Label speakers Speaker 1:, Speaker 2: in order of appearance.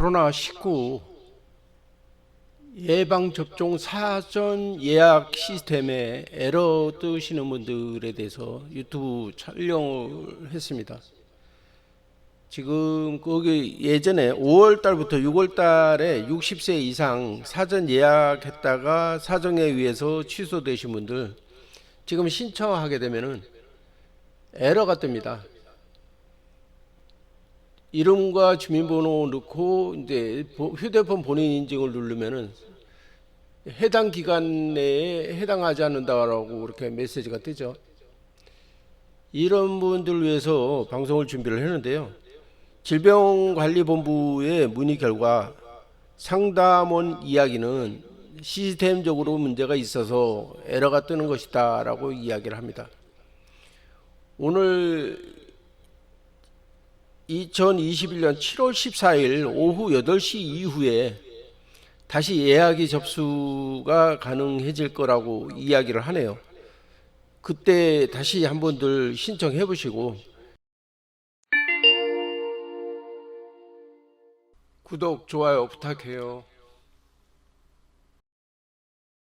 Speaker 1: 코로나19 예방접종 사전 예약 시스템에 에러 뜨시는 분들에 대해서 유튜브 촬영을 했습니다. 지금 거기 예전에 5월 달부터 6월 달에 60세 이상 사전 예약했다가 사정에 의해서 취소되신 분들 지금 신청하게 되면은 에러가 뜹니다. 이름과 주민번호 넣고 이제 보- 휴대폰 본인 인증을 누르면은 해당 기간 내에 해당하지 않는다라고 이렇게 메시지가 뜨죠. 이런 분들 위해서 방송을 준비를 했는데요. 질병관리본부의 문의 결과 상담원 이야기는 시스템적으로 문제가 있어서 에러가 뜨는 것이다라고 이야기를 합니다. 오늘 2021년 7월 14일 오후 8시 이후에 다시 예약이 접수가 가능해질 거라고 이야기를 하네요. 그때 다시 한 번들 신청해 보시고 구독, 좋아요 부탁해요.